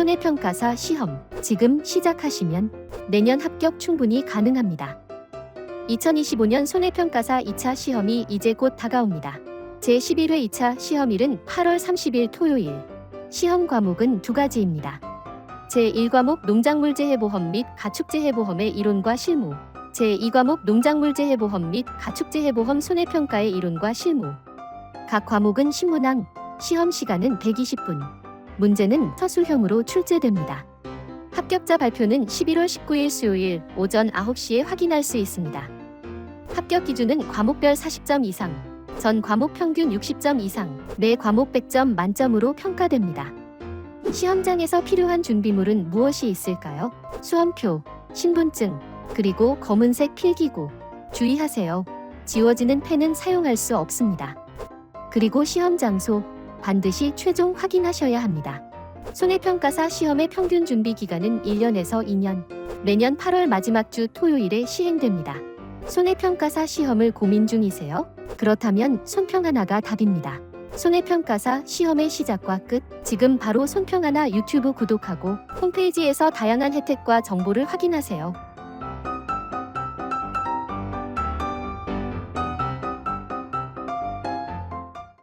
손해평가사 시험 지금 시작하시면 내년 합격 충분히 가능합니다. 2025년 손해평가사 2차 시험이 이제 곧 다가옵니다. 제11회 2차 시험일은 8월 30일 토요일. 시험 과목은 두 가지입니다. 제1과목 농작물재해보험 및 가축재해보험의 이론과 실무. 제2과목 농작물재해보험 및 가축재해보험 손해평가의 이론과 실무. 각 과목은 신문항, 시험 시간은 120분. 문제는 서술형으로 출제됩니다. 합격자 발표는 11월 19일 수요일 오전 9시에 확인할 수 있습니다. 합격 기준은 과목별 40점 이상, 전 과목 평균 60점 이상, 매 과목 100점 만점으로 평가됩니다. 시험장에서 필요한 준비물은 무엇이 있을까요? 수험표, 신분증, 그리고 검은색 필기구. 주의하세요. 지워지는 펜은 사용할 수 없습니다. 그리고 시험 장소, 반드시 최종 확인하셔야 합니다. 손해평가사 시험의 평균 준비 기간은 1년에서 2년, 매년 8월 마지막 주 토요일에 시행됩니다. 손해평가사 시험을 고민 중이세요? 그렇다면 손평 하나가 답입니다. 손해평가사 시험의 시작과 끝. 지금 바로 손평 하나 유튜브 구독하고 홈페이지에서 다양한 혜택과 정보를 확인하세요.